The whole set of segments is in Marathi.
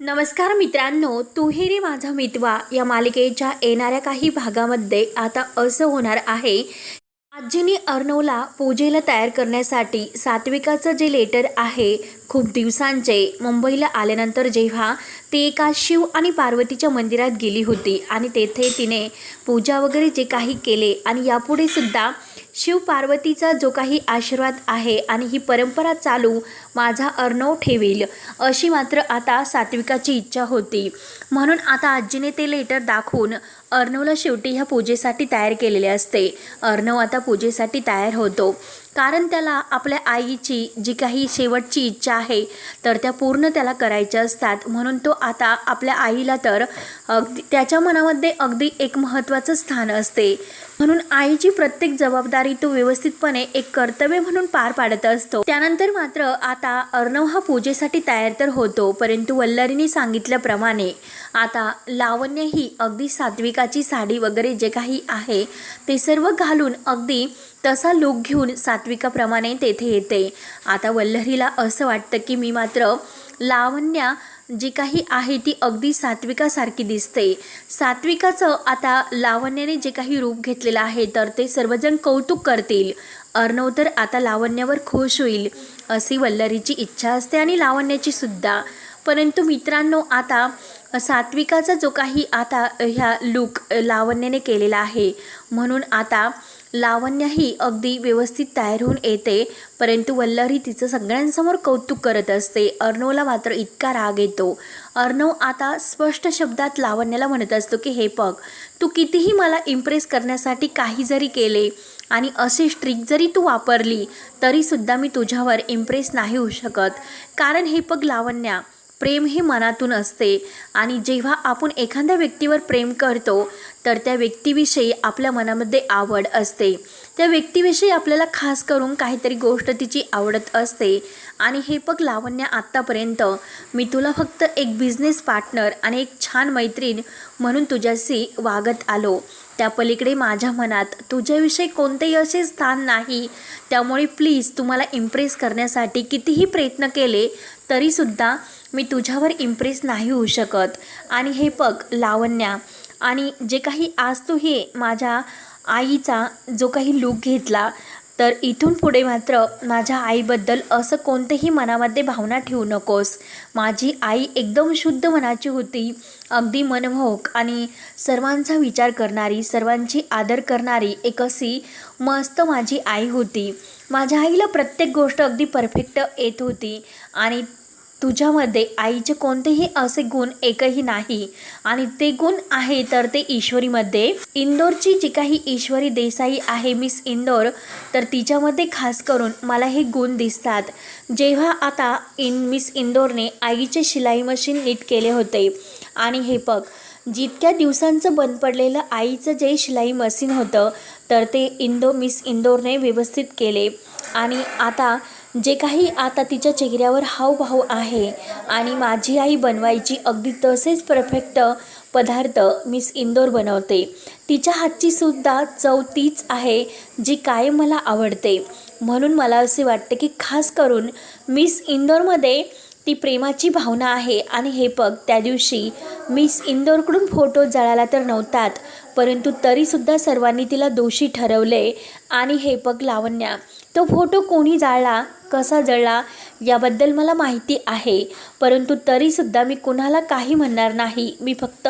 नमस्कार मित्रांनो तुहेरी माझा मितवा. या मालिकेच्या येणाऱ्या काही भागामध्ये आता असं होणार आहे. आजीने अर्णवला पूजेला तयार करण्यासाठी सात्विकाचं जे लेटर आहे खूप दिवसांचे मुंबईला आल्यानंतर जेव्हा ती एका शिव आणि पार्वतीच्या मंदिरात गेली होती आणि तेथे तिने पूजा वगैरे जे काही केले आणि यापुढे सुद्धा शिवपार्वतीचा जो काही आशीर्वाद आहे आणि ही परंपरा चालू माझा अर्णव ठेवील अशी मात्र आता सात्विकाची इच्छा होती. म्हणून आता आजीने ते लेटर दाखवून अर्णवला शेवटी ह्या पूजेसाठी तयार केलेले असते. अर्णव आता पूजेसाठी तयार होतो. कारण त्याला आपल्या आईची जी काही शेवटची इच्छा आहे तर त्या पूर्ण त्याला करायच्या असतात. म्हणून तो आता आपल्या आईला तर अगदी त्याच्या मनामध्ये अगदी एक महत्त्वाचं स्थान असते. म्हणून आईची प्रत्येक जबाबदारी तो व्यवस्थितपणे एक कर्तव्य म्हणून पार पाडत असतो. त्यानंतर मात्र आता अर्णव हा पूजेसाठी तयार तर होतो परंतु वल्लरीने सांगितल्याप्रमाणे आता लावण्य ही अगदी सात्विकाची साडी वगैरे जे काही आहे ते सर्व घालून अगदी तसा लुक घेऊन सात्विकाप्रमाणे तेथे येते. आता वल्लरीला असं वाटतं की मी मात्र लावण्या जी काही आहे ती अगदी सात्विकासारखी दिसते. सात्विकाचं आता लावण्याने जे काही रूप घेतलेलं आहे तर ते सर्वजण कौतुक करतील. अर्णव तर आता लावण्यावर खुश होईल अशी वल्लरीची इच्छा असते आणि लावण्याची सुद्धा. परंतु मित्रांनो आता सात्विकाचा जो काही आता ह्या लूक लावण्याने केलेला आहे म्हणून आता लावण्याही अगदी व्यवस्थित तयार होऊन येते. परंतु वल्लरी तिचं सगळ्यांसमोर कौतुक करत असते. अर्णवला मात्र इतका राग येतो. अर्णव आता स्पष्ट शब्दात लावण्याला म्हणत असतो की हे पग तू कितीही मला इम्प्रेस करण्यासाठी काही जरी केले आणि अशी स्ट्रिक जरी तू वापरली तरीसुद्धा मी तुझ्यावर इम्प्रेस नाही होऊ शकत. कारण हे पग लावण्या प्रेम हे मनातून असते. आणि जेव्हा आपण एखाद्या व्यक्तीवर प्रेम करतो तर त्या व्यक्तीविषयी आपल्या मनामध्ये आवड असते. त्या व्यक्तीविषयी आपल्याला खास करून काहीतरी गोष्ट तिची आवडत असते. आणि हे पग लावण्य आत्तापर्यंत मी तुला फक्त एक बिझनेस पार्टनर आणि एक छान मैत्रीण म्हणून तुझ्याशी वागत आलो. त्या पलीकडे माझ्या मनात तुझ्याविषयी कोणतेही असे स्थान नाही. त्यामुळे प्लीज तुम्हाला इम्प्रेस करण्यासाठी कितीही प्रयत्न केले तरीसुद्धा मी तुझ्यावर इम्प्रेस नाही होऊ शकत. आणि हे पग लावण्या आणि जे काही आज तू हे माझ्या आईचा जो काही लूक घेतला तर इथून पुढे मात्र माझ्या आईबद्दल असं कोणतेही मनामध्ये भावना ठेवू नकोस. माझी आई एकदम शुद्ध मनाची होती अगदी मनमोहक आणि सर्वांचा विचार करणारी सर्वांची आदर करणारी एक अशी मस्त माझी आई होती. माझ्या आईला प्रत्येक गोष्ट अगदी परफेक्ट येत होती आणि तुझ्यामध्ये आईचे कोणतेही असे गुण एकही नाही. आणि ते गुण आहे तर ते ईश्वरीमध्ये. इंदोरची जी काही ईश्वरी देसाई आहे मिस इंदोर तर तिच्यामध्ये खास करून मला हे गुण दिसतात. जेव्हा आता इन मिस इंदोरने आईचे शिलाई मशीन नीट केले होते. आणि हे पग जितक्या दिवसांचं बंद पडलेलं आईचं जे शिलाई मशीन होतं तर ते इंदो मिस इंदोरने व्यवस्थित केले. आणि आता जे काही आता तिच्या चेहऱ्यावर हावभाव आहे आणि माझी आई बनवायची अगदी तसेच परफेक्ट पदार्थ मिस इंदोर बनवते. तिच्या हातची सुद्धा चव तीच आहे जी कायम मला आवडते. म्हणून मला असे वाटते की खास करून मिस इंदोरमध्ये ती प्रेमाची भावना आहे. आणि हे पग त्या दिवशी मिस इंदोरकडून फोटो जळाला तर नव्हतात परंतु तरीसुद्धा सर्वांनी तिला दोषी ठरवले. आणि हे पग लावण्या तो फोटो कोणी जाळला कसा जळला याबद्दल मला माहिती आहे. परंतु तरीसुद्धा मी कुणाला काही म्हणणार नाही. मी फक्त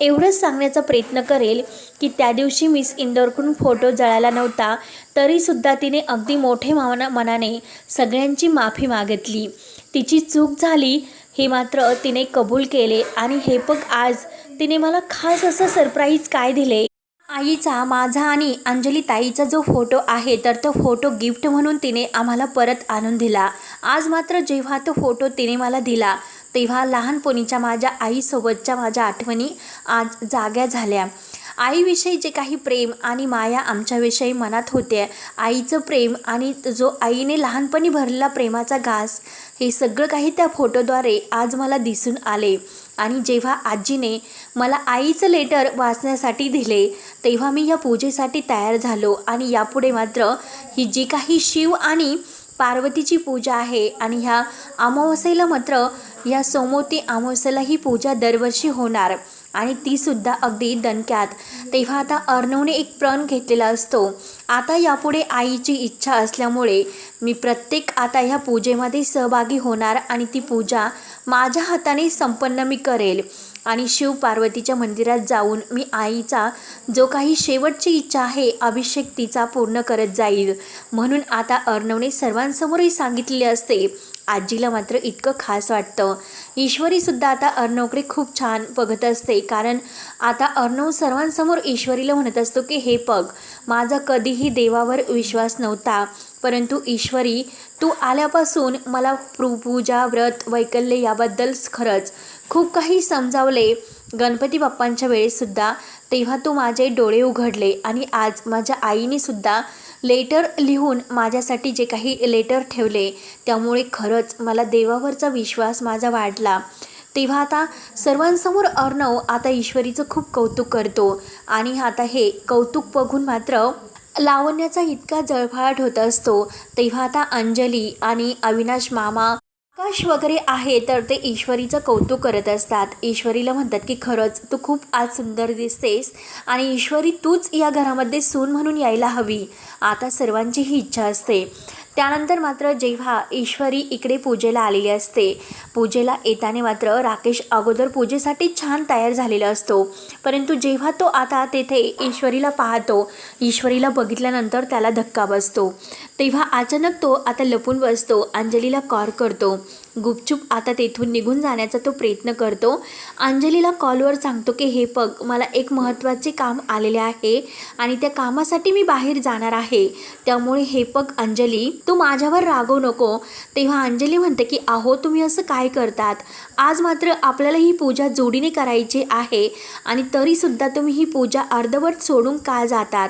एवढंच सांगण्याचा प्रयत्न करेल की त्या दिवशी मिस इंदोरकडून फोटो जळाला नव्हता तरीसुद्धा तिने अगदी मोठे मावना मनाने सगळ्यांची माफी मागितली. तिची चूक झाली हे मात्र तिने कबूल केले आणि हे पग आज तिने मला खास असं सरप्राईज काय दिले? आईचा माझा आणि अंजली ताईचा जो फोटो आहे तर तो फोटो गिफ्ट म्हणून तिने आम्हाला परत आणून दिला. आज मात्र जेव्हा तो फोटो तिने मला दिला तेव्हा लहानपणीच्या माझ्या आईसोबतच्या माझ्या आठवणी आज जाग्या झाल्या. आईविषयी जे काही प्रेम आणि माया आमच्याविषयी मनात होते आईचं प्रेम आणि जो आईने लहानपणी भरलेला प्रेमाचा घास हे सगळं काही त्या फोटोद्वारे आज मला दिसून आले. आणि जेव्हा आजीने मला आईचं लेटर वाचण्यासाठी दिले तेव्हा मी या पूजेसाठी तयार झालो आणि यापुढे मात्र ही जी काही शिव आणि पार्वतीची पूजा आहे आणि ह्या अमावस्येला मात्र या सोमवती अमावस्येला ही पूजा दरवर्षी होणार आणि तीसुद्धा अगदी दणक्यात. तेव्हा आता अर्णवने एक प्रण घेतलेला असतो. आता यापुढे आईची इच्छा असल्यामुळे मी प्रत्येक आता ह्या पूजेमध्ये सहभागी होणार आणि ती पूजा माझ्या हाताने संपन्न मी करेल. आणि शिव पार्वतीच्या मंदिरात जाऊन मी आईचा जो काही शेवटची इच्छा आहे अभिषेक तिचा पूर्ण करत जाईल. म्हणून आता अर्णवने सर्वांसमोरही सांगितलेले असते आजीला मात्र इतकं खास वाटतं. ईश्वरीसुद्धा आता अर्णवकडे खूप छान बघत असते. कारण आता अर्णव सर्वांसमोर ईश्वरीला म्हणत असतो की हे पग माझा कधीही देवावर विश्वास नव्हता. परंतु ईश्वरी तू आल्यापासून मला पूजा व्रत वैकल्य याबद्दल खरंच खूप काही समजावले. गणपती बाप्पांच्या वेळेसुद्धा तेव्हा तू माझे डोळे उघडले आणि आज माझ्या आईनेसुद्धा लेटर लिहून माझ्यासाठी जे काही लेटर ठेवले त्यामुळे खरंच मला देवावरचा विश्वास माझा वाढला. तेव्हा आता सर्वांसमोर अर्णव आता ईश्वरीचं खूप कौतुक करतो आणि आता हे कौतुक बघून मात्र लावण्याचा इतका जळफाट होत असतो. तेव्हा आता अंजली आणि अविनाश मामा आकाश वगैरे आहे तर ते ईश्वरीचं कौतुक करत असतात. ईश्वरीला म्हणतात की खरंच तू खूप आज सुंदर दिसतेस आणि ईश्वरी तूच या घरामध्ये सून म्हणून यायला हवी. आता सर्वांची ही इच्छा असते. त्यानंतर मात्र जेव्हा ईश्वरी इकडे पूजेला आलेली असते पूजेला येताना मात्र राकेश अगोदर पूजेसाठी छान तयार झालेला असतो. परंतु जेव्हा तो आता तेथे ईश्वरीला पाहतो ईश्वरीला बघितल्यानंतर त्याला धक्का बसतो. तेव्हा अचानक तो आता लपून बसतो अंजलीला कॉल करतो. गुपचूप आता तेथून निघून जाण्याचा तो प्रयत्न करतो. अंजलीला कॉलवर सांगतो की हे पग मला एक महत्त्वाचे काम आलेले आहे आणि त्या कामासाठी मी बाहेर जाणार आहे. त्यामुळे हे पग अंजली तू माझ्यावर रागवू नको. तेव्हा अंजली म्हणते की अहो तुम्ही असं काय करतात? आज मात्र आपल्याला ही पूजा जोडीने करायची आहे आणि तरीसुद्धा तुम्ही ही पूजा अर्धवट सोडून का जातात?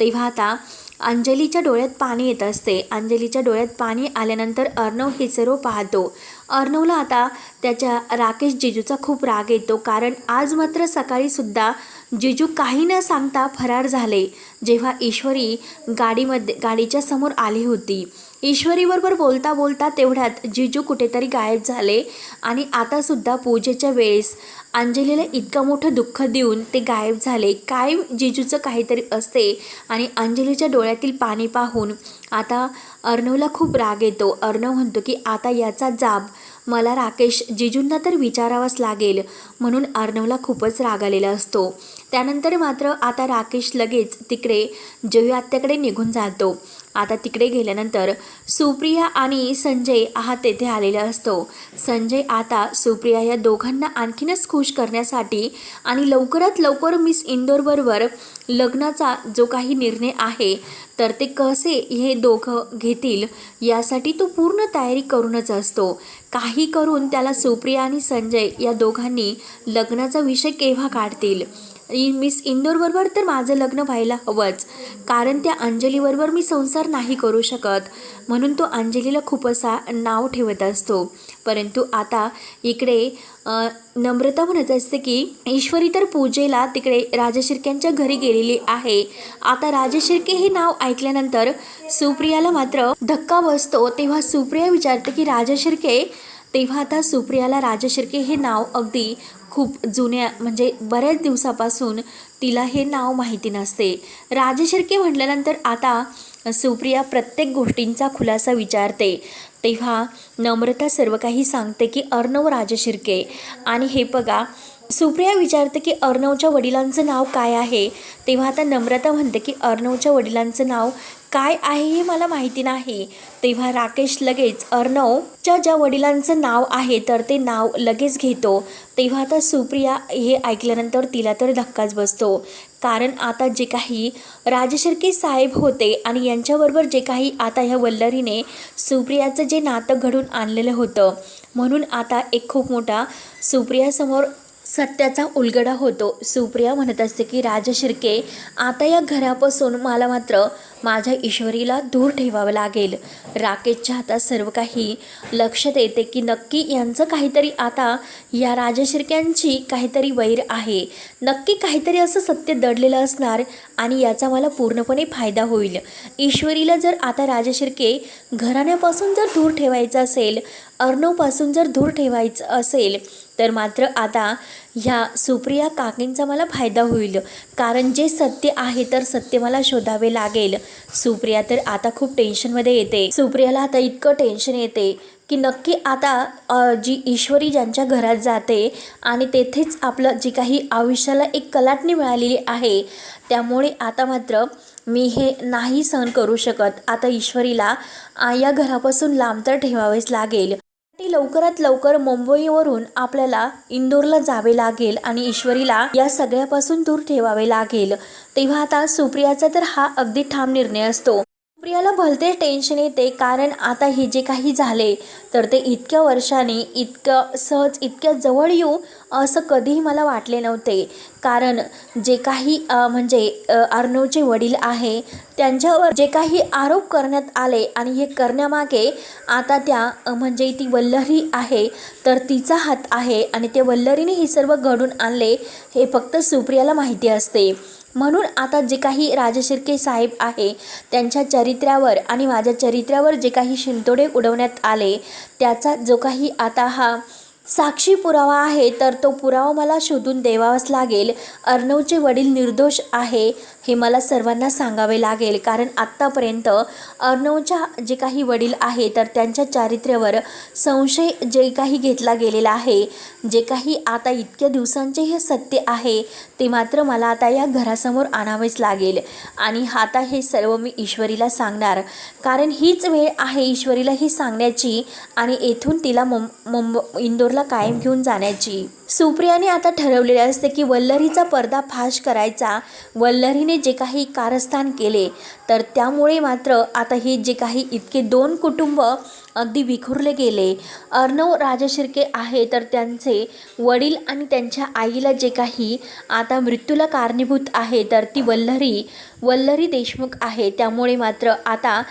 तेव्हा आता अंजलीच्या डोळ्यात पाणी येत असते. अंजलीच्या डोळ्यात पाणी आल्यानंतर अर्णव हे सर्व पाहतो. अर्णवला आता त्याच्या राकेश जिजूचा खूप राग येतो कारण आज मात्र सकाळीसुद्धा जिजू काही न सांगता फरार झाले. जेव्हा ईश्वरी गाडीमध्ये गाडीच्या समोर आली होती. ईश्वरीबरोबर बोलता बोलता तेवढ्यात जिजू कुठेतरी गायब झाले आणि आतासुद्धा पूजेच्या वेळेस अंजलीला इतकं मोठं दुःख देऊन ते गायब झाले. काय जिजूचं काहीतरी असते आणि अंजलीच्या डोळ्यातील पाणी पाहून आता अर्णवला खूप राग येतो. अर्णव म्हणतो की आता याचा जाब मला राकेश जिजूंना तर विचारावाच लागेल. म्हणून अर्णवला खूपच राग आलेला असतो. त्यानंतर मात्र आता राकेश लगेच तिकडे जयू आत्याकडे निघून जातो. आता तिकडे गेल्यानंतर सुप्रिया आणि संजय हा तेथे आलेला असतो. संजय आता सुप्रिया या दोघांना आणखीनच खुश करण्यासाठी आणि लवकरात लवकर मिस इंदोरबरोबर लग्नाचा जो काही निर्णय आहे तर ते कसे हे दोघं घेतील यासाठी तो पूर्ण तयारी करूनच असतो. काही करून त्याला सुप्रिया आणि संजय या दोघांनी लग्नाचा विषय केव्हा काढतील? मिस इंदोरबरोबर तर माझं लग्न व्हायला हवंच. कारण त्या अंजलीबरोबर मी संसार नाही करू शकत. म्हणून तो अंजलीला खूप असा नाव ठेवत असतो. परंतु आता इकडे नम्रता म्हणत असते की ईश्वरी तर पूजेला तिकडे राजशिर्क्यांच्या घरी गेलेली आहे. आता राजशिर्के हे नाव ऐकल्यानंतर सुप्रियाला मात्र धक्का बसतो. तेव्हा सुप्रिया विचारते की राजशिर्के तेव्हा आता सुप्रियाला राजशिर्के हे नाव अगदी खूप जुन्या म्हणजे बऱ्याच दिवसापासून तिला हे नाव माहिती नसते. राजशिर्के म्हटल्यानंतर आता सुप्रिया प्रत्येक गोष्टींचा खुलासा विचारते. तेव्हा नम्रता सर्व काही सांगते की अर्णव राजशिर्के आणि हे बघा सुप्रिया विचारते की अर्णवच्या वडिलांचं नाव काय आहे? तेव्हा आता नम्रता म्हणते की अर्णवच्या वडिलांचं नाव काय आहे हे मला माहिती नाही. तेव्हा राकेश लगेच अर्णवच्या ज्या वडिलांचं नाव आहे तर ते नाव लगेच घेतो. तेव्हा आता सुप्रिया हे ऐकल्यानंतर तिला तर धक्काच बसतो. कारण आता जे काही राजशिर्के साहेब होते आणि यांच्याबरोबर जे काही आता ह्या वल्लरीने सुप्रियाचं जे नातं घडून आणलेलं होतं. म्हणून आता एक खूप मोठा सुप्रियासमोर सत्याचा उलगडा होतो. सुप्रिया म्हणत असते की राज शिर्के आता या घरापासून मला मात्र माझ्या ईश्वरीला दूर ठेवावं लागेल. राकेशच्या हातात सर्व काही लक्षात येते की नक्की यांचं काहीतरी आता या राजशिर्क्यांची काहीतरी वैर आहे. नक्की काहीतरी असं सत्य दडलेलं असणार आणि याचा मला पूर्णपणे फायदा होईल. ईश्वरीला जर आता राजशिर्के घराण्यापासून जर दूर ठेवायचं असेल अर्णवपासून जर दूर ठेवायचं असेल तर मात्र आता ह्या सुप्रिया काकींचा मला फायदा होईल. कारण जे सत्य आहे तर सत्य मला शोधावे लागेल. सुप्रिया तर आता खूप टेन्शनमध्ये येते. सुप्रियाला आता इतकं टेन्शन येते की नक्की आता जी ईश्वरी ज्यांच्या घरात जाते आणि तेथेच आपलं जी काही आयुष्याला एक कलाटणी मिळालेली आहे त्यामुळे आता मात्र मी हे नाही सहन करू शकत. आता ईश्वरीला या घरापासून लांब तर ठेवावेच लागेल. ती लवकरात लवकर मुंबईवरून आपल्याला इंदोरला जावे लागेल आणि ईश्वरीला या सगळ्यापासून दूर ठेवावे लागेल. तेव्हा आता सुप्रियाचा तर हा अगदी ठाम निर्णय असतो. सुप्रियाला भलते टेन्शन येते कारण आता हे जे काही झाले तर ते इतक्या वर्षाने इतकं सहज इतक्या जवळ येऊ असं कधीही मला वाटले नव्हते. कारण जे काही म्हणजे अर्णवचे वडील आहे त्यांच्यावर जे काही आरोप करण्यात आले आणि हे करण्यामागे आता त्या म्हणजे ती वल्लरी आहे तर तिचा हात आहे आणि त्या वल्लरीने हे सर्व घडून आणले हे फक्त सुप्रियाला माहिती असते. म्हणून आता जे काही राजशिर्के साहेब आहे त्यांच्या चरित्र्यावर आणि माझ्या चरित्र्यावर जे काही शिंतोडे उडवण्यात आले त्याचा जो काही आता हा साक्षी पुरावा आहे तर तो पुरावा मला शोधून द्यावाच लागेल. अर्णवचे वडील निर्दोष आहे हे मला सर्वांना सांगावे लागेल. कारण आत्तापर्यंत अर्णवच्या जे काही वडील आहे तर त्यांच्या चारित्र्यावर संशय जे काही घेतला गेलेला आहे जे काही आता इतक्या दिवसांचे हे सत्य आहे ते मात्र मला आता या घरासमोर आणावेच लागेल. आणि आता हे सर्व मी ईश्वरीला सांगणार. कारण हीच वेळ आहे ईश्वरीला ही सांगण्याची आणि येथून तिला मुं मुंब इंदोरला कायम घेऊन जाण्याची. सुप्रियाने आता ठरवलेले असते की वल्लरीचा पर्दा फाश करायचा. वल्लरीने जे काही कारस्थान केले तर त्यामुळे मात्र आता हे जे काही इतके दोन कुटुंब अगदी विखुरले गेले. अर्णव राजशिर्के आहे तर त्यांचे वडील आणि त्यांच्या आईला जे काही आता मृत्यूला कारणीभूत आहे तर ती वल्लरी वल्लरी देशमुख आहे. त्यामुळे मात्र आता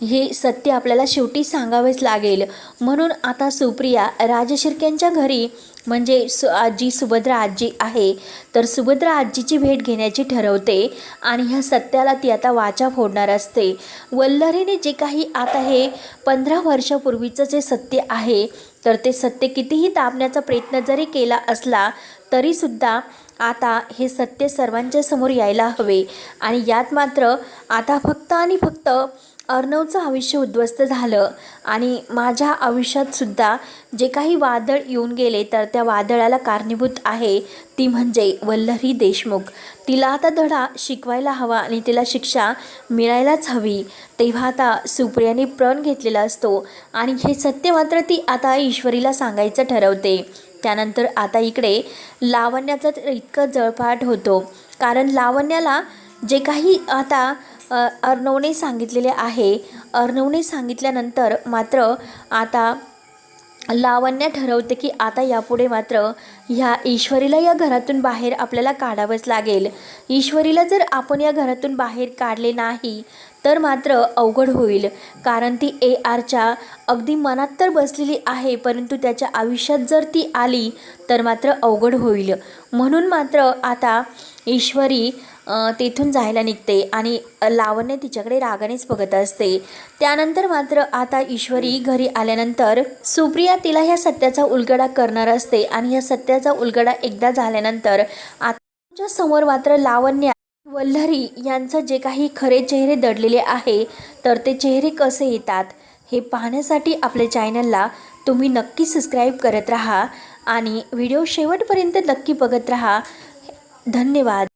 हे सत्य आपल्याला शेवटी सांगावेच लागेल. म्हणून आता सुप्रिया राजशिर्क्यांच्या घरी म्हणजे सु आजी सुभद्रा आजी आहे तर सुभद्रा आजीची भेट घेण्याची ठरवते आणि ह्या सत्याला ती आता वाचा फोडणार असते. वल्लरीने जे काही आता हे पंधरा वर्षापूर्वीचं जे सत्य आहे तर ते सत्य कितीही दाबण्याचा प्रयत्न जरी केला असला तरीसुद्धा आता हे सत्य सर्वांच्या समोर यायला हवे. आणि यात मात्र आता फक्त आणि फक्त अर्णवचं आयुष्य उद्ध्वस्त झालं आणि माझ्या आयुष्यातसुद्धा जे काही वादळ येऊन गेले तर त्या वादळाला कारणीभूत आहे ती म्हणजे वल्लरी देशमुख. तिला आता धडा शिकवायला हवा आणि तिला शिक्षा मिळायलाच हवी. तेव्हा आता सुप्रियाने प्रण घेतलेला असतो आणि हे सत्य मात्र ती आता ईश्वरीला सांगायचं ठरवते. त्यानंतर आता इकडे लावण्याचा तर इतकं जळपाट होतो. कारण लावण्याला जे काही आता अर्णवने सांगितलेले आहे. अर्णवने सांगितल्यानंतर मात्र आता लावण्य ठरवते की आता यापुढे मात्र ह्या ईश्वरीला या घरातून बाहेर आपल्याला काढावंच लागेल. ईश्वरीला जर आपण या घरातून बाहेर काढले नाही तर मात्र अवघड होईल. कारण ती ए आरच्या अगदी मनात तर बसलेली आहे परंतु त्याच्या आयुष्यात जर ती आली तर मात्र अवघड होईल. म्हणून मात्र आता ईश्वरी तेथून जायला निघते आणि लावण्य तिच्याकडे रागानेच बघत असते. त्यानंतर मात्र आता ईश्वरी घरी आल्यानंतर सुप्रिया तिला ह्या सत्याचा उलगडा करणार असते आणि ह्या सत्याचा उलगडा एकदा झाल्यानंतर आताच्या समोर मात्र लावण्य वल्लरी यांचं जे काही खरे चेहरे दडलेले आहे तर ते चेहरे कसे येतात? हे पाहण्यासाठी आपल्या चॅनलला तुम्ही नक्की सबस्क्राईब करत राहा आणि व्हिडिओ शेवटपर्यंत नक्की बघत राहा. धन्यवाद.